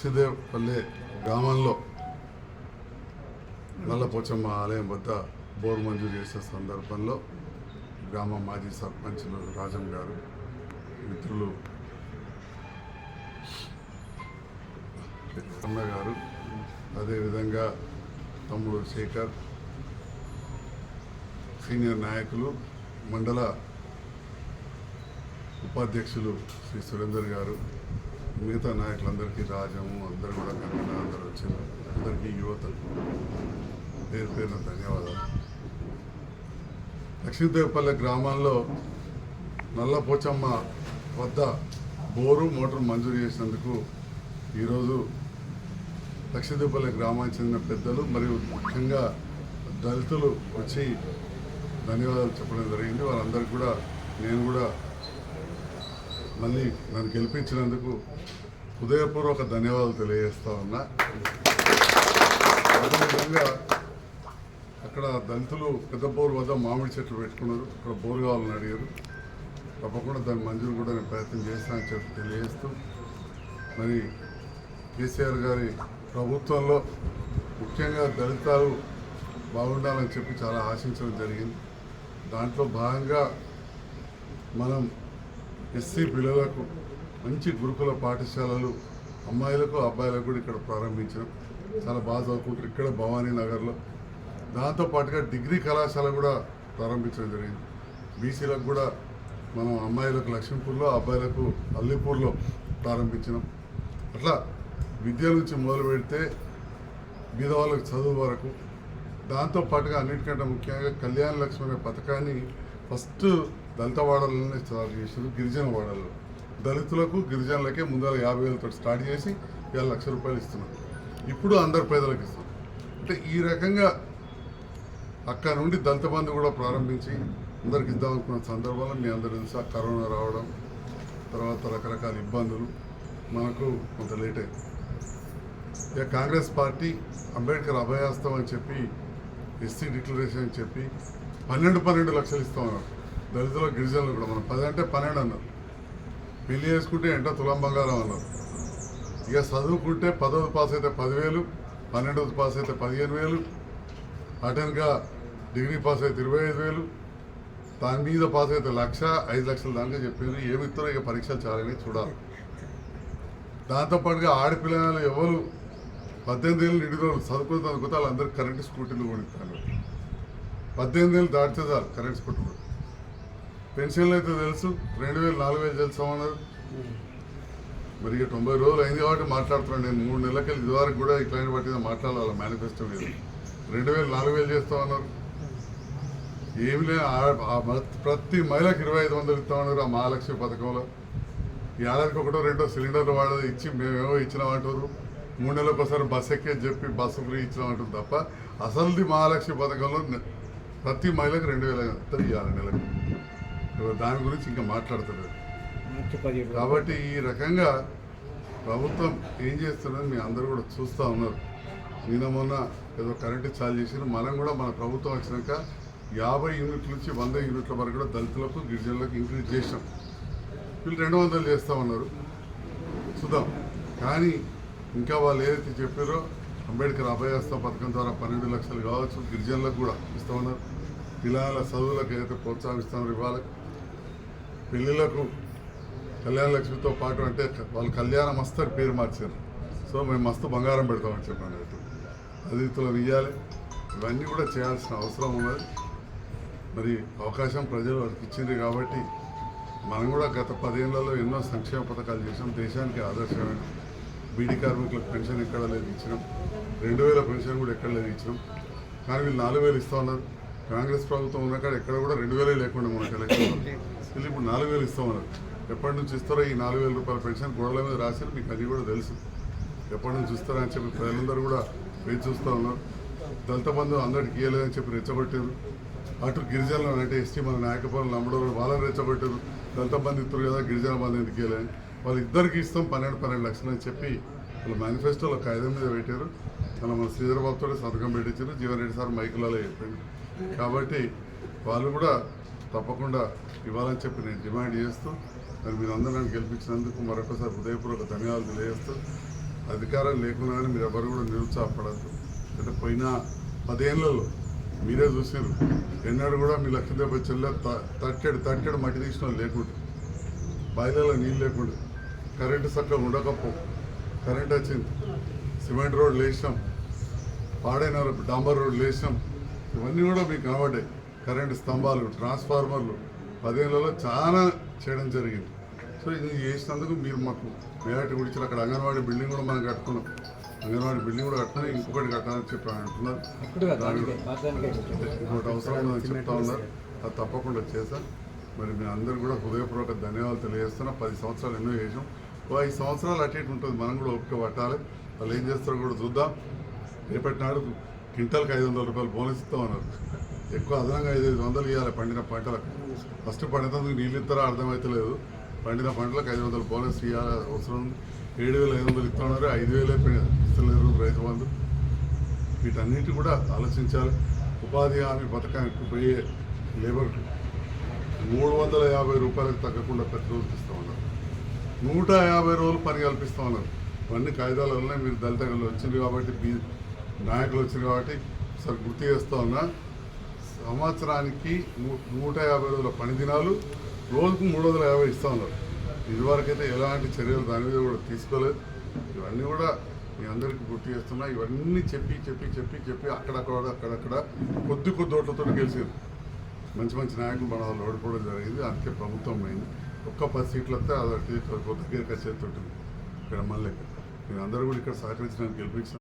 లక్ష్మీదేవపల్లి గ్రామంలో నల్లపోచమ్మ ఆలయం వద్ద బోరు మంజూరు చేసే సందర్భంలో గ్రామ మాజీ సర్పంచులు రాజం గారు మిత్రులు అన్న గారు అదేవిధంగా తమ్ముడు శేఖర్ సీనియర్ నాయకులు మండల ఉపాధ్యక్షులు శ్రీ సురేందర్ గారు మిగతా నాయకులందరికీ రాజము అందరు కూడా కన్నడ అందరూ వచ్చారు అందరికీ యువతకు పేరు పేరున ధన్యవాదాలు. లక్ష్మీదేవపల్లె గ్రామంలో నల్లపోచమ్మ వద్ద బోరు మోటార్ మంజూరు చేసినందుకు ఈరోజు లక్ష్మీదేవపల్లి గ్రామానికి చెందిన పెద్దలు మరియు ముఖ్యంగా దళితులు వచ్చి ధన్యవాదాలు చెప్పడం జరిగింది. వారందరికీ కూడా నేను కూడా మళ్ళీ నన్ను గెలిపించినందుకు హృదయపూర్వక ధన్యవాదాలు తెలియజేస్తా ఉన్నా. అదేవిధంగా అక్కడ దళితులు పెద్ద బోరు వద్ద మామిడి చెట్లు పెట్టుకున్నారు. అక్కడ బోరు కావాలని అడిగారు. తప్పకుండా దాని మంజూరు కూడా నేను ప్రయత్నం చేస్తానని చెప్పి తెలియజేస్తూ మరి కేసీఆర్ గారి ప్రభుత్వంలో ముఖ్యంగా దళితాలు బాగుండాలని చెప్పి చాలా ఆశించడం జరిగింది. దాంట్లో భాగంగా మనం ఎస్సీ పిల్లలకు మంచి గురుకుల పాఠశాలలు అమ్మాయిలకు అబ్బాయిలకు కూడా ఇక్కడ ప్రారంభించాం. చాలా బాగా చదువుకుంటారు ఇక్కడ భవానీ నగర్లో. దాంతోపాటుగా డిగ్రీ కళాశాల కూడా ప్రారంభించడం జరిగింది. బీసీలకు కూడా మనం అమ్మాయిలకు లక్ష్మీపూర్లో అబ్బాయిలకు అల్లిపూర్లో ప్రారంభించినాం. అట్లా విద్య నుంచి మొదలు పెడితే బీదవాళ్ళకి చదువు వరకు. దాంతో పాటుగా అన్నిటికంటే ముఖ్యంగా కళ్యాణ లక్ష్మి అనే పథకాన్ని ఫస్ట్ దళిత వాడలని స్టార్ట్ చేశారు గిరిజన వాడల్లో దళితులకు గిరిజనులకే ముందర యాభై వేలతో స్టార్ట్ చేసి ఇవాళ లక్ష రూపాయలు ఇస్తున్నాం ఇప్పుడు అందరు పేదలకు ఇస్తాం అంటే ఈ రకంగా అక్కడ నుండి దళిత బంధు కూడా ప్రారంభించి అందరికి ఇద్దాం అనుకున్న సందర్భంలో మీ అందరూ తెలుసా కరోనా రావడం తర్వాత రకరకాల ఇబ్బందులు. మనకు కొంత లేట్ అయింది. ఇక కాంగ్రెస్ పార్టీ అంబేద్కర్ అభయాస్తం అని చెప్పి ఎస్సీ డిక్లరేషన్ అని చెప్పి పన్నెండు పన్నెండు లక్షలు ఇస్తామన్నారు. దళితుల గిరిజనులు కూడా మనం పది అంటే పన్నెండు అన్నారు. పెళ్ళి చేసుకుంటే ఎంట తులం బంగారం అన్నారు. ఇక చదువుకుంటే పదవది పాస్ అయితే పదివేలు పన్నెండవది పాస్ అయితే పదిహేను వేలు అటెన్గా డిగ్రీ పాస్ అయితే ఇరవై ఐదు వేలు దాని మీద పాస్ అయితే లక్ష ఐదు లక్షల దానికే చెప్పారు. ఏమి ఇస్తారో ఇక పరీక్షలు చాలని చూడాలి. దాంతోపాటుగా ఆడపిల్లలు ఎవరు పద్దెనిమిది ఏళ్ళు నిండి చదువుకుని చదువుకుంటే వాళ్ళందరూ కరెంటు స్కూటీలు కొనిస్తారు. పద్దెనిమిది ఏళ్ళు దాటితే చాలు కరెంట్ స్కూటీలు పెన్షన్లు అయితే తెలుసు. రెండు వేలు నాలుగు వేలు తెలుసామన్నారు మరి ఇక తొంభై రోజులు అయింది కాబట్టి మాట్లాడుతున్నాను. నేను మూడు నెలలకెళ్ళి ఇదివరకు కూడా ఇట్లాంటి వాటి మాట్లాడాలి మేనిఫెస్టో మీద. రెండు వేలు నాలుగు వేలు చేస్తామన్నారు ఏమి లేదు. ప్రతి మహిళకు ఇరవై ఐదు వందలు ఇస్తామన్నారు ఆ మహాలక్ష్మి పథకంలో. ఈ ఏడాదికి ఒకటో రెండో సిలిండర్లు వాడదు ఇచ్చి మేమేమో ఇచ్చినామంటారు మూడు నెలలకు ఒకసారి బస్ ఎక్కేది చెప్పి బస్సు ఫ్రీ ఇచ్చినామంటారు తప్ప అసలుది మహాలక్ష్మి పథకంలో ప్రతి మహిళకు రెండు వేల ఐదు ఇవ్వాలి నెలకు. దాని గురించి ఇంకా మాట్లాడుతున్నారు కాబట్టి ఈ రకంగా ప్రభుత్వం ఏం చేస్తున్నది మీ అందరూ కూడా చూస్తూ ఉన్నారు. నిన్న మొన్న ఏదో కరెంటు చాలు చేసిన మనం కూడా మన ప్రభుత్వం వచ్చినాక యాభై యూనిట్ల నుంచి వంద యూనిట్ల వరకు కూడా దళితులకు గిరిజనులకు ఇంక్రీజ్ చేసాం వీళ్ళు రెండు వందలు చేస్తామన్నారు చూద్దాం. కానీ ఇంకా వాళ్ళు ఏదైతే చెప్పారో అంబేద్కర్ అభయహస్త పథకం ద్వారా పన్నెండు లక్షలు కావచ్చు గిరిజనులకు కూడా ఇస్తామన్నారు పిల్లల చదువులకు ఏదైతే ప్రోత్సహిస్తామో ఇవ్వాలి పెళ్ళిళ్ళకు కళ్యాణ లక్ష్మితో పాటు అంటే వాళ్ళు కళ్యాణ మస్తర్ పేరు మార్చారు. సో మేము మస్తు బంగారం పెడతామని చెప్పాను అన్నట్టు. అతిథులను ఇవ్వాలి ఇవన్నీ కూడా చేయాల్సిన అవసరం ఉన్నది. మరి అవకాశం ప్రజలు వారికి ఇచ్చింది కాబట్టి మనం కూడా గత పదేళ్ళలో ఎన్నో సంక్షేమ పథకాలు చేసాం దేశానికి ఆదర్శమైన బీడీ కార్మికులకు పెన్షన్ ఎక్కడ లేదు ఇచ్చినాం. రెండు వేల పెన్షన్ కూడా ఎక్కడ లేదు ఇచ్చినాం. కానీ వీళ్ళు నాలుగు వేలు ఇస్తా ఉన్నారు. కాంగ్రెస్ ప్రభుత్వం ఉన్న కాడ ఎక్కడ కూడా రెండు వేలే లేకుండా మనకు ఎలక్షన్ వీళ్ళు ఇప్పుడు నాలుగు వేలు ఇస్తా ఉన్నారు ఎప్పటి నుంచి ఇస్తారో ఈ నాలుగు వేల రూపాయల పెన్షన్ గోడల మీద రాశారు మీకు అది కూడా తెలుసు. ఎప్పటి నుంచి ఇస్తారో అని చెప్పి ప్రజలందరూ కూడా వేచి చూస్తూ ఉన్నారు. దళిత బంధు అందరికి ఇవ్వలేదని చెప్పి రెచ్చగొట్టారు అటు గిరిజనులు అంటే ఎస్టీ మన నాయకపల్లి నమ్మడం వాళ్ళని రెచ్చగొట్టారు దళిత బంధు ఇస్తారు కదా గిరిజన బంధు ఎందుకు ఇవ్వలేని వాళ్ళు ఇద్దరికి ఇస్తాం పన్నెండు పన్నెండు లక్షలు అని చెప్పి వాళ్ళ మేనిఫెస్టోలో కాగితం మీద పెట్టారు అలా మన శ్రీధరబాబుతో సంతకం పెట్టించారు జీవన్ రెడ్డి సార్ మైకులలో చెప్పింది కాబట్టి వాళ్ళు కూడా తప్పకుండా ఇవ్వాలని చెప్పి నేను డిమాండ్ చేస్తూ మరి మీరు నన్ను గెలిపించినందుకు మరొకసారి హృదయపూర్వక ధన్యవాదాలు తెలియజేస్తూ అధికారం లేకున్నా కానీ మీరు ఎవరు కూడా నిరుత్సాహపడద్దు. అంటే పోయిన పదేళ్ళలో మీరే చూసారు ఎన్నడూ కూడా మీ లక్ష్మీదేవ చెల్లె తట్టెడు తట్టెడు మట్టి తీసిన లేకుండా బాయిలలో నీళ్ళు లేకుండా కరెంటు చక్కగా ఉండకపో కరెంట్ వచ్చింది. సిమెంట్ రోడ్లు వేసినాం. పాడైన డాంబర్ రోడ్లు వేసినాం. ఇవన్నీ కూడా మీకు కనబడ్డాయి. కరెంటు స్తంభాలు ట్రాన్స్ఫార్మర్లు పదేళ్ళలో చాలా చేయడం జరిగింది. సో ఇది చేసినందుకు మీరు మాకు మేవాటి గురించి అక్కడ అంగన్వాడీ బిల్డింగ్ కూడా మనం కట్టుకున్నాం. అంగన్వాడీ బిల్డింగ్ కూడా కట్టుకుని ఇంకొకటి కట్టాలని చెప్పి అంటున్నారు. ఇంకోటి అవసరం ఉందని చెప్తా ఉన్నారు. అది తప్పకుండా చేశాం మరి మీ అందరు కూడా హృదయపూర్వక ధన్యవాదాలు తెలియజేస్తున్నా. పది సంవత్సరాలు ఎన్నో చేసాం ఓ ఐదు సంవత్సరాలు అటు ఇటు ఉంటుంది. మనం కూడా ఓపిక పట్టాలి. వాళ్ళు ఏం చేస్తారో కూడా చూద్దాం. రేపటి నాడు క్వింటాల్కి ఐదు వందల రూపాయలు బోనస్ ఇస్తామన్నారు. ఎక్కువ అదనంగా ఐదు ఐదు వందలు ఇవ్వాలి పండిన పంటలకు. ఫస్ట్ పండినందుకు నీళ్ళు ఇస్తారా అర్థమవుతలేదు పండిన పంటలకు ఐదు వందలు బోనస్ ఇవ్వాలి అవసరం. ఏడు వేల ఐదు వందలు ఇస్తున్నారు ఐదు వేలే ఇస్తలేరు రైతు బంధు వీటన్నిటి కూడా ఆలోచించాలి. ఉపాధి హామీ పథకానికి పోయే లేబర్కి మూడు వందల యాభై రూపాయలకు తగ్గకుండా ప్రతిరోజు ఇస్తామన్నారు నూట యాభై రోజులు పని కల్పిస్తామన్నారు ఇవన్నీ కాగితాలు ఉన్నాయి మీరు దళిత వచ్చింది కాబట్టి నాయకులు వచ్చింది కాబట్టి సరే గుర్తు చేస్తూ ఉన్నా. సంవత్సరానికి నూట యాభై రోజుల పని దినాలు రోజుకు మూడు వందల యాభై ఇస్తా ఉన్నారు. ఇదివరకైతే ఎలాంటి చర్యలు దాని మీద కూడా తీసుకోలేదు. ఇవన్నీ కూడా మీ అందరికీ గుర్తు చేస్తున్నా. ఇవన్నీ చెప్పి చెప్పి చెప్పి చెప్పి అక్కడక్కడ అక్కడక్కడ కొద్ది కొద్ది ఓట్లతో గెలిచారు. మంచి మంచి నాయకులు మన వాళ్ళు ఓడిపోవడం జరిగింది. అందుకే ప్రభుత్వం అయింది. ఒక్క పది సీట్లు వస్తే అది కొద్ది దగ్గర చేస్తుంటుంది ఇక్కడ మళ్ళీ మీరు అందరూ కూడా ఇక్కడ సహకరించడానికి గెలిపించిన